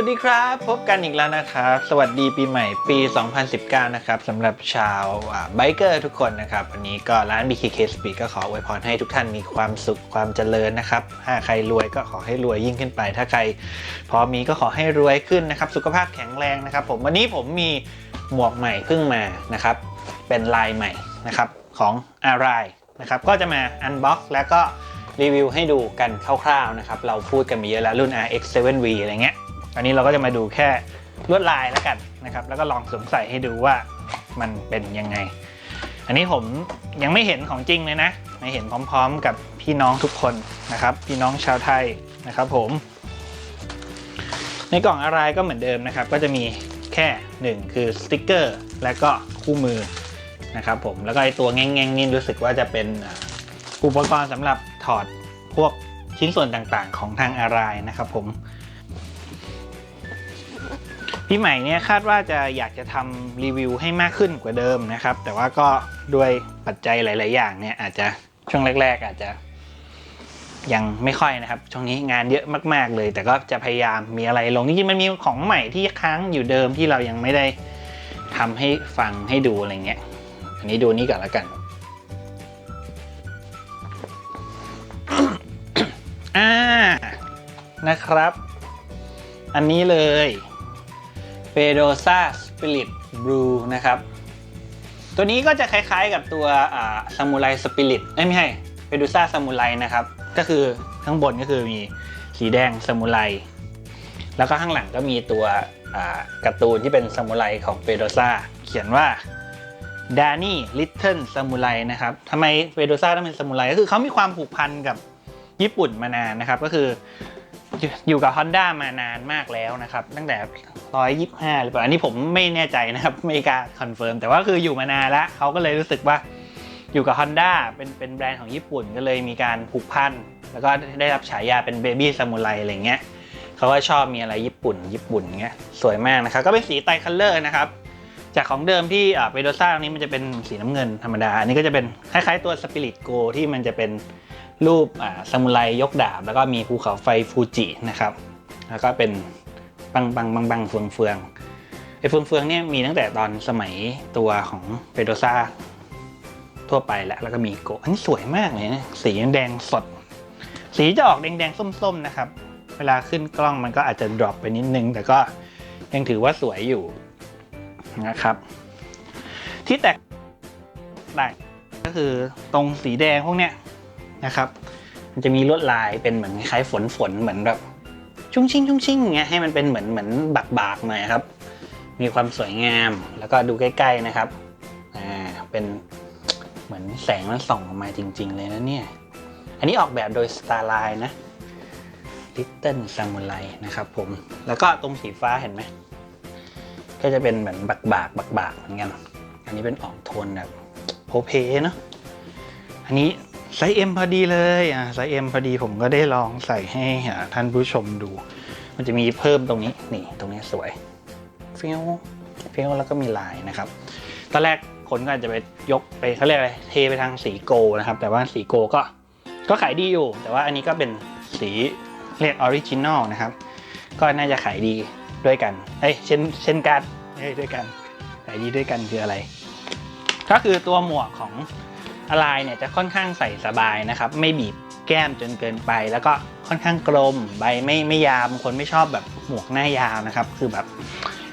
วัสดีครับ พบกันอีกแล้วนะครับ สวัสดีปีใหม่ปี 2019 นะครับสำหรับชาวไบเกอร์ทุกคนนะครับ วันนี้ก็ร้าน BKK Speed ก็ขออวยพรให้ทุกท่านมีความสุขความเจริญนะครับ ถ้าใครรวยก็ขอให้รวยยิ่งขึ้นไป ถ้าใครพอมีก็ขอให้รวยขึ้นนะครับ สุขภาพแข็งแรงนะครับ ผมวันนี้ผมมีหมวกใหม่เพิ่งมานะครับ เป็นลายใหม่นะครับของอะไรนะครับ ก็จะมาอันบ็อกแล้วก็รีวิวให้ดูกันคร่าวๆนะครับ เราพูดกันมาเยอะแล้วรุ่น RX 7V อะไรเงี้ย อันนี้เราก็จะมาดูแค่ลวดลายแล้วกันนะครับ แล้วก็ลองสวมใส่ให้ดูว่ามันเป็นยังไง อันนี้ผมยังไม่เห็นของจริงเลยนะไม่เห็นพร้อมๆ กับพี่น้องทุกคนนะครับ พี่น้องชาวไทยนะครับผม ในกล่องอะไรก็เหมือนเดิมนะครับ ก็จะมีแค่หนึ่งคือสติกเกอร์ และก็คู่มือนะครับผม แล้วก็ไอตัวแง่งๆนี่รู้สึกว่าจะเป็นอุปกรณ์สำหรับถอดพวกชิ้นส่วนต่างๆ ของทางอะไรนะครับผม พี่ใหม่เนี่ยคาดว่าจะอยากจะทำรีวิวให้มากขึ้นกว่าเดิมนะครับ แต่ว่าก็ด้วยปัจจัยหลาย ๆ อย่างเนี่ยอาจจะช่วงแรก ๆ อาจจะยังไม่ค่อยนะครับ ช่วงนี้งานเยอะมากๆเลย แต่ก็จะพยายามมีอะไรลงจริงๆมันมีของใหม่ที่ค้างอยู่เดิมที่เรายังไม่ได้ทำให้ฟังให้ดูอะไรเงี้ย อันนี้ดูนี่ก่อนแล้วกันอ่านะครับ อันนี้เลย เฟโดซาสปิริตบลูนะครับ ตัวนี้ก็จะคล้ายๆกับตัวซามูไรสปิริตไม่ใช่เฟโดซาซามูไรนะครับ ก็คือข้างบนก็คือมีสีแดงซามูไรแล้วก็ข้างหลังก็มีตัวการ์ตูนที่เป็นซามูไรของเฟโดซาเขียนว่าดานี่ลิตเทิลซามูไรนะครับทำไมเฟโดซาต้องเป็นซามูไรก็คือเขามีความผูกพันกับญี่ปุ่นมานานนะครับ ก็คือ อยู่กับ Honda มานานมากแล้วนะครับ ตั้งแต่ 125 หรือเปล่า อันนี้ผมไม่แน่ใจนะครับ ไม่กล้าคอนเฟิร์ม แต่ว่าคืออยู่มานานแล้วเขาก็เลยรู้สึกว่าอยู่กับ Honda เป็นเป็นแบรนด์ของญี่ปุ่นก็เลยมีการผูกพัน แล้วก็ได้รับฉายาเป็น Baby Samurai อะไรเงี้ยเขาก็ชอบมีอะไรญี่ปุ่น ญี่ปุ่นเงี้ยสวยมากนะครับ ก็เป็นสีไตคัลเลอร์นะครับจากของเดิมที่เปโดซ่าตรงนี้มันจะเป็นสีน้ำเงินธรรมดา อันนี้ก็จะเป็นคล้ายๆตัวสปิริตโกที่มันจะเป็น รูปซามูไรยกดาบ แล้วก็มีภูเขาไฟฟูจินะครับ แล้วก็เป็นบังบังบังบังเฟืองเฟืองไอเฟืองเฟืองเนี่ยมีตั้งแต่ตอนสมัยตัวของเปโดซ่าทั่วไปแล้วแล้วก็มีโกอันนี้สวยมากเลยนะสีแดงสด สีจะออกแดงๆส้มๆนะครับ เวลาขึ้นกล้องมันก็อาจจะดรอปไปนิดนึง แต่ก็ยังถือว่าสวยอยู่นะครับ ที่แตกต่างก็คือตรงสีแดงพวกเนี้ย นะครับ มันจะมีลวดลายเป็นเหมือนคล้ายฝนฝนเหมือนแบบชุ่งชิ่งชุ่งชิ่งเงี้ยให้มันเป็นเหมือนเหมือนบักบากหน่อยครับ มีความสวยงามแล้วก็ดูใกล้ ๆนะครับอ่าเป็นเหมือนแสงมันส่องออกมาจริง ๆ เลยนะเนี่ย อันนี้ออกแบบโดย Starline นะ Little Samurai นะครับผมแล้วก็ตรงสีฟ้าเห็นไหมก็จะเป็นเหมือนบักบากบักบากเหมือนกัน อันนี้เป็นออกโทนแบบโพเพเนาะอันนี้ ไซส์ M พอดีเลยอะไซส์ M พอดีผมก็ได้ลองใส่ให้ท่านผู้ชมดู มันจะมีเพิ่มตรงนี้นี่ตรงนี้สวยเฟี้ยวเฟี้ยวแล้วก็มีลายนะครับตอนแรกคนก็อาจจะไปยกไปเขาเรียกอะไรเทไปทางสีโกนะครับ แต่ว่าสีโกก็ก็ขายดีอยู่ แต่ว่าอันนี้ก็เป็นสีเรียกออริจินอลนะครับ ก็น่าจะขายดีด้วยกันเอ้ยเช่นเช่นกันเอ้ยด้วยกันขายดีด้วยกันคืออะไร ก็คือตัวหมวกของ อะไรเนี่ยจะค่อนข้างใส่สบายนะครับ ไม่บีบแก้มจนเกินไป แล้วก็ค่อนข้างกลมใบไม่ไม่ยาวบางคนไม่ชอบแบบหมวกหน้ายาวนะครับ คือแบบ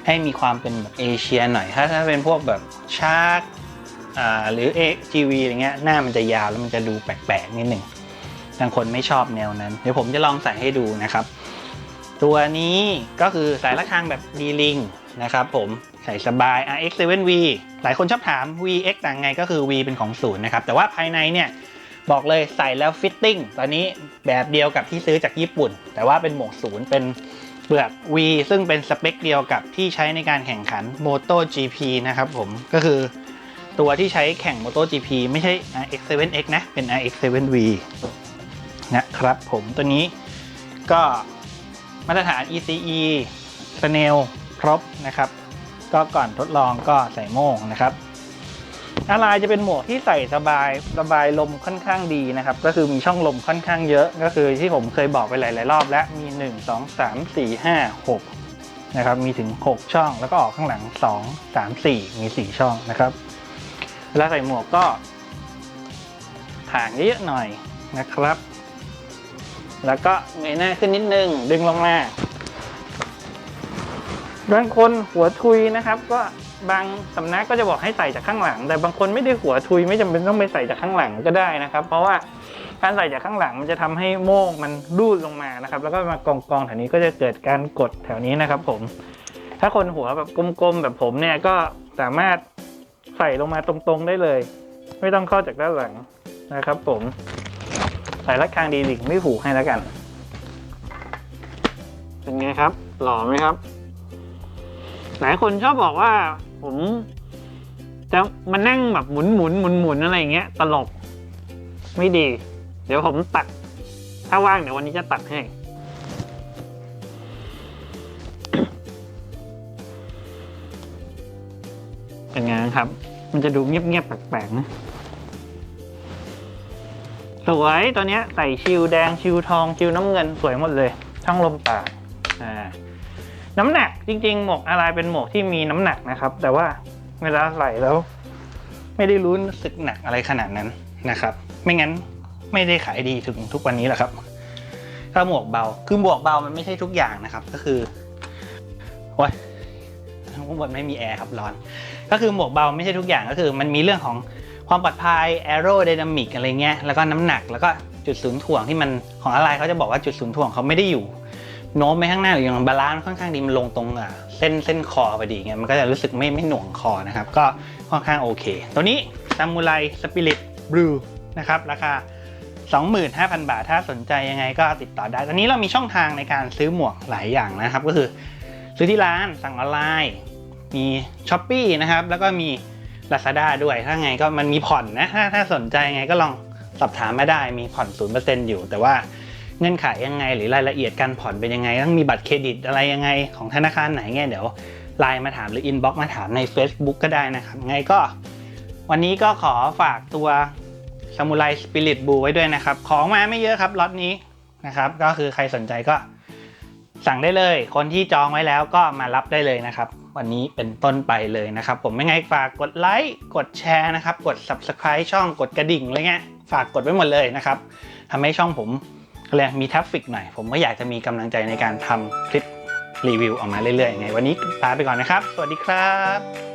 ให้มีความเป็นแบบเอเชียหน่อยถ้าถ้าเป็นพวกแบบชาร์กหรือเอจีวีอะไรเงี้ยหน้ามันจะยาวแล้วมันจะดูแปลกๆนิดหนึ่งบางคนไม่ชอบแนวนั้น เดี๋ยวผมจะลองใส่ให้ดูนะครับ ตัวนี้ก็คือสายระฆังแบบ D-Link นะครับผมใส่สบาย RX7V หลายคนชอบถาม VX ต่างไงก็คือ V เป็นของศูนย์นะครับ แต่ว่าภายในเนี่ยบอกเลยใส่แล้วฟิตติ้งตอนนี้แบบเดียวกับที่ซื้อจากญี่ปุ่น แต่ว่าเป็นหมวกศูนย์เป็นเปลือก V ซึ่งเป็นสเปคเดียวกับที่ใช้ในการแข่งขัน MotoGP นะครับผมก็คือตัวที่ใช้แข่ง MotoGP ไม่ใช่ RX7X นะ เป็น RX7V นะครับผมตัวนี้ก็มาตรฐาน ECE Snail บนะครับ ก็ก่อนทดลองก็ใส่โม่งนะครับอะไรจะเป็นหมวกที่ใส่สบายระบายลมค่อนข้างดีนะครับ ก็คือมีช่องลมค่อนข้างเยอะก็คือที่ผมเคยบอกไปหลาย ๆ รอบแล้วมี 1 2 3 4 5 6นะครับมีถึง 6 ช่องแล้วก็ออกข้างหลัง 2 3 4 มี 4 ช่องนะครับเวลาใส่หมวกก็ถ่างเยอะๆหน่อยนะครับ แล้วก็เงยหน้าขึ้นนิดนึงดึงลงมา บางคนหัวทุยนะครับ ก็บางสำนักก็จะบอกให้ใส่จากข้างหลัง แต่บางคนไม่ได้หัวทุยไม่จำเป็นต้องไปใส่จากข้างหลังก็ได้นะครับ เพราะว่าการใส่จากข้างหลังมันจะทำให้โม่งมันรูดลงมานะครับ แล้วก็มากองกองๆแถวนี้ก็จะเกิดการกดแถวนี้นะครับ ผม ถ้าคนหัวแบบกลมๆแบบผมเนี่ยก็สามารถใส่ลงมาตรงๆได้เลย ไม่ต้องเข้าจากด้านหลังนะครับ ผม ใส่รัดคางดีหลิงไม่ผูกให้แล้วกัน เป็นไงครับ หล่อไหมครับ หลายคนชอบบอกว่าผมจะมานั่งแบบหมุนหมุนหมุนหมุนอะไรอย่างเงี้ย ตลก ไม่ดี เดี๋ยวผมตัด ถ้าว่างเดี๋ยววันนี้จะตัดให้ เป็นไงครับ มันจะดูเงียบๆแปลกๆนะสวยตัวเนี้ยใส่ชิวแดงชิวทองชิวน้ำเงินสวยหมดเลยทั้งลมปากอ่าน้ำหนัก จริง ๆ หมวกอะไรเป็นหมวกที่มีน้ำหนักนะครับ แต่ว่าเวลาใส่แล้ว ไม่ได้รู้สึกหนักอะไรขนาดนั้นนะครับ ไม่งั้นไม่ได้ขายดีถึงทุกวันนี้แหละครับ ถ้าหมวกเบา คือหมวกเบามันไม่ใช่ทุกอย่างนะครับ ก็คือโอ้ยข้างบนไม่มีแอร์ครับร้อน ก็คือหมวกเบาไม่ใช่ทุกอย่างก็คือ มันมีเรื่องของความปลอดภัยแอโรไดนามิกอะไรเงี้ยแล้วก็น้ำหนักแล้วก็จุดศูนย์ถ่วงที่มันของอะไรเขาจะบอกว่าจุดศูนย์ถ่วงเขาไม่ได้อยู่ โน้มไปข้างหน้าหรืออย่างบาลานซ์ค่อนข้างดีมันลงตรงอะเส้นเส้นคอพอดีเงี้ยมันก็จะรู้สึกไม่ไม่หน่วงคอนะครับ ก็ค่อนข้างโอเค ตัวนี้ซามูไรสปิริตบลูนะครับราคา 25,000 บาท ถ้าสนใจยังไงก็ติดต่อได้ ตอนนี้เรามีช่องทางในการซื้อหมวกหลายอย่างนะครับ ก็คือซื้อที่ร้านสั่งออนไลน์ มี s h อ p e e นะครับ แล้วก็มี Lazada ด้วย ถ้าไงก็มันมีผ่อนนะ ถ้าถ้าสนใจยังไงก็ลองสอบถามมาได้ มีผ่อน 0%อยู่ แต่ว่า เงื่อนไขยังไง หรือรายละเอียดการผ่อนเป็นยังไง ต้องมีบัตรเครดิตอะไรยังไงของธนาคารไหนเงี้ยเดี๋ยวไลน์มาถามหรืออินบ็อกซ์มาถามใน Facebook ก็ได้นะครับไงก็ วันนี้ก็ขอฝากตัวซามูไรสปิริตบูไว้ด้วยนะครับ ของมาไม่เยอะครับล็อตนี้นะครับ ก็คือใครสนใจก็สั่งได้เลย คนที่จองไว้แล้วก็มารับได้เลยนะครับ วันนี้เป็นต้นไปเลยนะครับ ผมไม่ไงฝากกดไลค์กดแชร์นะครับ กด subscribe ช่องกดกระดิ่งอะไรเงี้ยฝากกดไว้หมดเลยนะครับทำให้ช่องผม อะไรยกมีทราฟฟิกหน่อย ผมก็อยากจะมีกำลังใจในการทำคลิปรีวิวออกมาเรื่อยๆยังไง วันนี้ลาไปก่อนนะครับ สวัสดีครับ